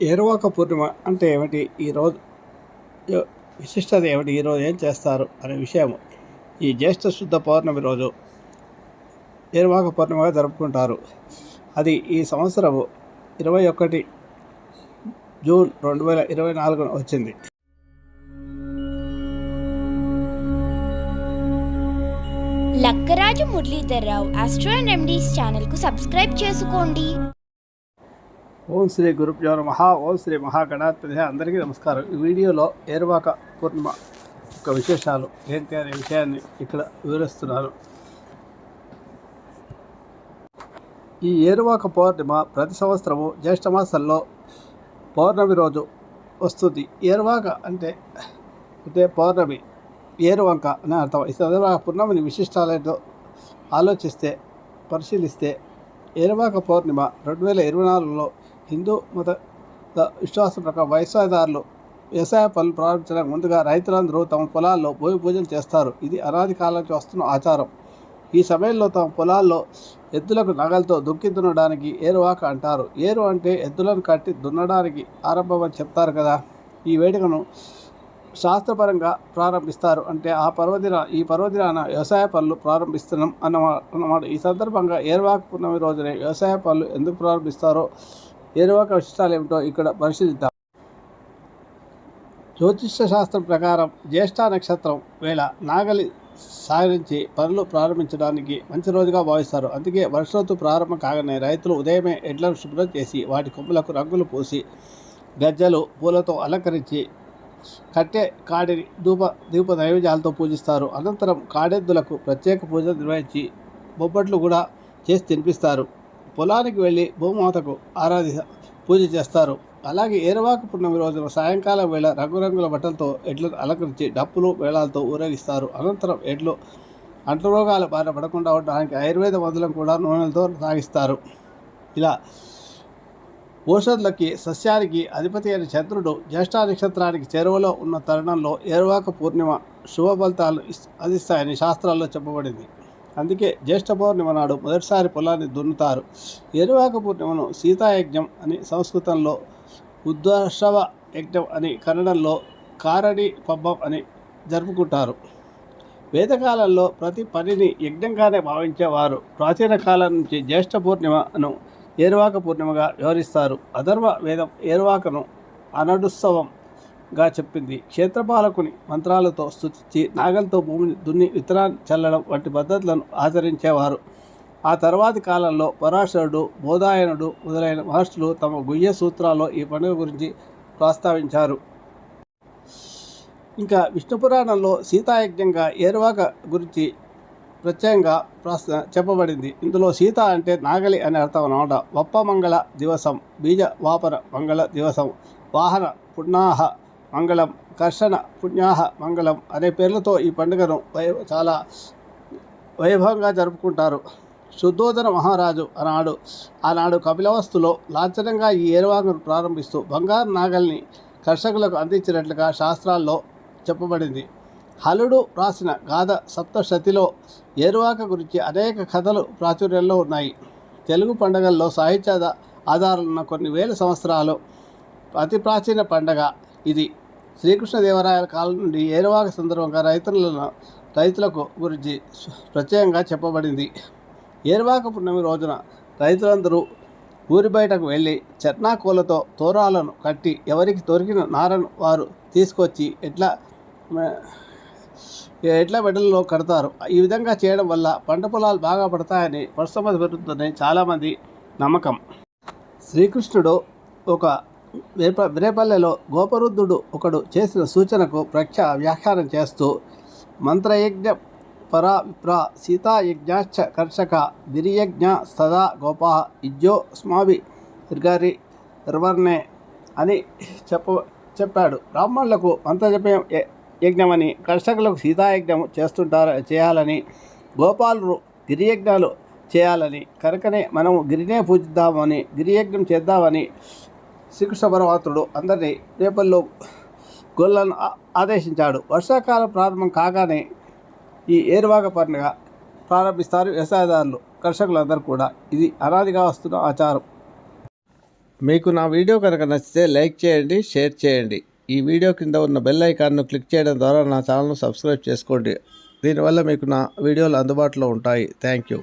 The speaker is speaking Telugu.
ఏరువాక పూర్ణిమ అంటే ఏమిటి? ఈరోజు విశిష్టత ఏమిటి? ఈరోజు ఏం చేస్తారు? అనే విషయము. ఈ జ్యేష్ఠ శుద్ధ పౌర్ణమి రోజు ఏరువాక పూర్ణిమగా జరుపుకుంటారు. అది ఈ సంవత్సరము ఇరవై ఒకటి జూన్ రెండు వేల ఇరవై నాలుగున వచ్చింది. లక్కరాజు మురళీధర్రావు ఆస్ట్రో అండ్ ఎండీస్ ఛానల్కు సబ్స్క్రైబ్ చేసుకోండి. ఓం శ్రీ గురుభ్యో నమ. ఓం శ్రీ మహాగణాధిపతి అందరికీ నమస్కారం. ఈ వీడియోలో ఏరువాక పూర్ణిమ యొక్క విశేషాలు ఏంటి అనే విషయాన్ని ఇక్కడ వివరిస్తున్నాను ఈ ఏరువాక పౌర్ణిమ ప్రతి సంవత్సరము జ్యేష్ఠమాసంలో పౌర్ణమి రోజు వస్తుంది. ఏరువాక అంటే అంటే పౌర్ణమి ఏరువంక అని అర్థం. ఈ సందర్భంగా పూర్ణమిని విశిష్టాలతో ఆలోచిస్తే పరిశీలిస్తే ఏరువాక పౌర్ణిమ రెండు వేల ఇరవై నాలుగులో హిందూ మత విశ్వాసం ప్రకారం వ్యవసాయదారులు వ్యవసాయ పనులు ప్రారంభించడానికి ముందుగా రైతులందరూ తమ పొలాల్లో భూమి పూజలు చేస్తారు. ఇది అనాది కాలం నుంచి వస్తున్న ఆచారం. ఈ సమయంలో తమ పొలాల్లో ఎద్దులకు నగలతో దుక్కి దున్నడానికి ఏరువాక అంటారు. ఏరు అంటే ఎద్దులను కట్టి దున్నడానికి ఆరంభమని చెప్తారు కదా. ఈ వేడుకను శాస్త్రపరంగా ప్రారంభిస్తారు. అంటే ఆ పర్వదిన ఈ పర్వదినాన వ్యవసాయ పనులు ప్రారంభిస్తున్నాం అన్నమాట అన్నమాట. ఈ సందర్భంగా ఏర్వాక పూర్ణమి రోజునే వ్యవసాయ పనులు ఎందుకు ప్రారంభిస్తారో ఏరువాక విశిష్టాలు ఏమిటో ఇక్కడ పరిశీలిద్దాం. జ్యోతిష్య శాస్త్రం ప్రకారం జ్యేష్ఠ నక్షత్రం వేళ నాగలి సాగించి పనులు ప్రారంభించడానికి మంచి రోజుగా భావిస్తారు. అందుకే వర్షోత్తు ప్రారంభం కాగానే రైతులు ఉదయమే ఎడ్లను శుభ్రం చేసి వాటి కొమ్ములకు రంగులు పూసి గజ్జలు పూలతో అలంకరించి కట్టె కాడిని ధూప దీప నైవేద్యాలతో పూజిస్తారు. అనంతరం కాడెద్దులకు ప్రత్యేక పూజలు నిర్వహించి బొబ్బట్లు కూడా చేసి తినిపిస్తారు. పొలానికి వెళ్ళి భూమాతకు ఆరాధి పూజ చేస్తారు. అలాగే ఏరవాకు పున్నమి రోజున సాయంకాలం వేళ రంగురంగుల బట్టలతో ఎడ్లను అలంకరించి డప్పులు వేళాలతో ఊరేగిస్తారు. అనంతరం ఎడ్లు అంటురోగాల బారిన పడకుండా ఉండడానికి ఆయుర్వేద మందులను కూడా నూనెలతో సాగిస్తారు ఇలా ఓషధులకి సస్యానికి అధిపతి అయిన చంద్రుడు జ్యేష్ఠ నక్షత్రానికి చేరువలో ఉన్న తరుణంలో ఏరువాక పూర్ణిమ శుభ ఫలితాలు అందిస్తాయని శాస్త్రాల్లో చెప్పబడింది. అందుకే జ్యేష్ఠ పౌర్ణిమ నాడు మొదటిసారి పొలాన్ని దున్నుతారు. ఏరువాక పూర్ణిమను సీతాయజ్ఞం అని సంస్కృతంలో ఉద్వర్షవ యజ్ఞం అని కన్నడంలో కారణి పబ్బం అని జరుపుకుంటారు. వేదకాలంలో ప్రతి పనిని యజ్ఞంగానే భావించేవారు. ప్రాచీన కాలం నుంచి జ్యేష్ఠ పూర్ణిమను ఏరువాక పూర్ణిమగా వ్యవహరిస్తారు. అధర్వ వేదం ఏరువాకను గా చెప్పింది. క్షేత్రపాలకుని మంత్రాలతో స్తుతించి నాగలతో భూమిని దున్ని విత్తనాన్ని చల్లడం వంటి పద్ధతులను ఆచరించేవారు. ఆ తర్వాతి కాలంలో పరాశరుడు బోధాయనుడు మొదలైన మహర్షులు తమ గుయ్య సూత్రాల్లో ఈ పండుగ గురించి ప్రస్తావించారు. ఇంకా విష్ణు పురాణంలో సీతాయజ్ఞంగా ఏరువాక గురించి ప్రత్యేకంగా ప్రస్త చెప్పబడింది. ఇందులో సీత అంటే నాగలి అని అర్థం అన్నమాట వప్ప మంగళ దివసం బీజ వాపన మంగళ దివసం వాహన పుణ్యాహ మంగళం కర్షణ పుణ్యాహ మంగళం అనే పేర్లతో ఈ పండుగను వై చాలా వైభవంగా జరుపుకుంటారు. శుద్ధోదన మహారాజు ఆనాడు ఆనాడు కపిలవస్తులో లాంఛనంగా ఈ ఏరువాకను ప్రారంభిస్తూ బంగారు నాగల్ని కర్షకులకు అందించినట్లుగా శాస్త్రాల్లో చెప్పబడింది. హలుడు రాసిన గాథ సప్తశతిలో ఏరువాక గురించి అనేక కథలు ప్రాచుర్యంలో ఉన్నాయి. తెలుగు పండుగల్లో సాహిత్య ఆధారాలున్న కొన్ని వేల సంవత్సరాలు అతి ప్రాచీన పండగ ఇది. శ్రీకృష్ణదేవరాయల కాలం నుండి ఏరువాక సందర్భంగా రైతులను రైతులకు గురించి ప్రత్యేకంగా చెప్పబడింది. ఏరువాక పున్నమి రోజున రైతులందరూ ఊరి బయటకు వెళ్ళి చట్నాకూలతో తోరాలను కట్టి ఎవరికి దొరికిన నారను వారు తీసుకొచ్చి ఎట్లా ఎట్ల మెడల్లో కడతారు. ఈ విధంగా చేయడం వల్ల పంట పొలాలు బాగా పడతాయని పరిశ్రమ పెరుగుతుందని చాలామంది నమ్మకం. శ్రీకృష్ణుడు ఒక వేప వేపల్లెలో గోపరుద్ధుడు ఒకడు చేసిన సూచనకు ప్రఖ్య వ్యాఖ్యానం చేస్తూ మంత్రయజ్ఞ పరా విప్ర సీతాయజ్ఞాశ్చ కర్షక గిరియజ్ఞ సదా గోపా ఇజ్జో స్మావి రిగారి రివర్నే అని చెప్ప చెప్పాడు. బ్రాహ్మణులకు మంత్రజపయం యజ్ఞమని కర్షకులకు సీతాయజ్ఞం చేస్తుంటారు చేయాలని గోపాలు గిరియజ్ఞాలు చేయాలని కనుకనే మనము గిరినే పూజిద్దామని గిరియజ్ఞం చేద్దామని శ్రీకృష్ణ పరమాత్ముడు అందరినీ రేపల్లో గొల్లను ఆదేశించాడు. వర్షాకాలం ప్రారంభం కాగానే ఈ ఏరువాగ పండుగ ప్రారంభిస్తారు వ్యవసాయదారులు కర్షకులందరూ కూడా. ఇది అనాదిగా వస్తున్న ఆచారం. మీకు నా వీడియో కనుక నచ్చితే లైక్ చేయండి షేర్ చేయండి. ఈ వీడియో కింద ఉన్న బెల్ ఐకాన్ను క్లిక్ చేయడం ద్వారా నా ఛానల్ను సబ్స్క్రైబ్ చేసుకోండి. దీనివల్ల మీకు నా వీడియోలు అందుబాటులో ఉంటాయి. Thank you.